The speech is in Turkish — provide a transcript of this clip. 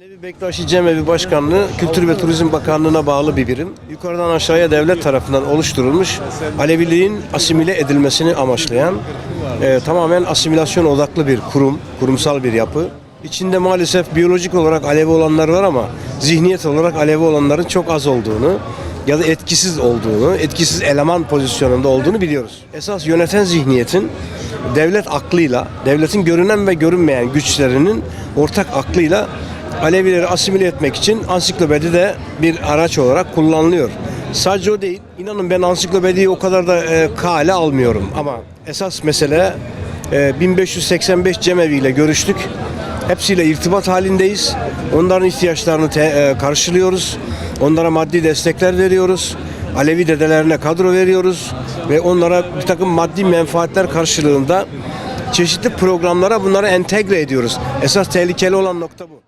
Alevi Bektaşi Cemevi Başkanlığı Kültür ve Turizm Bakanlığı'na bağlı bir birim. Yukarıdan aşağıya devlet tarafından oluşturulmuş Aleviliğin asimile edilmesini amaçlayan e, tamamen asimilasyon odaklı bir kurum, kurumsal bir yapı. İçinde maalesef biyolojik olarak Alevi olanlar var ama zihniyet olarak Alevi olanların çok az olduğunu ya da etkisiz olduğunu, etkisiz eleman pozisyonunda olduğunu biliyoruz. Esas yöneten zihniyetin devlet aklıyla, devletin görünen ve görünmeyen güçlerinin ortak aklıyla Alevileri asimile etmek için ansiklopedi de bir araç olarak kullanılıyor. Sadece o değil, inanın ben ansiklopediyi o kadar da e, kale almıyorum ama esas mesele e, 1585 Cemevi ile görüştük. Hepsiyle irtibat halindeyiz. Onların ihtiyaçlarını te- e, karşılıyoruz. Onlara maddi destekler veriyoruz. Alevi dedelerine kadro veriyoruz ve onlara bir takım maddi menfaatler karşılığında çeşitli programlara bunları entegre ediyoruz. Esas tehlikeli olan nokta bu.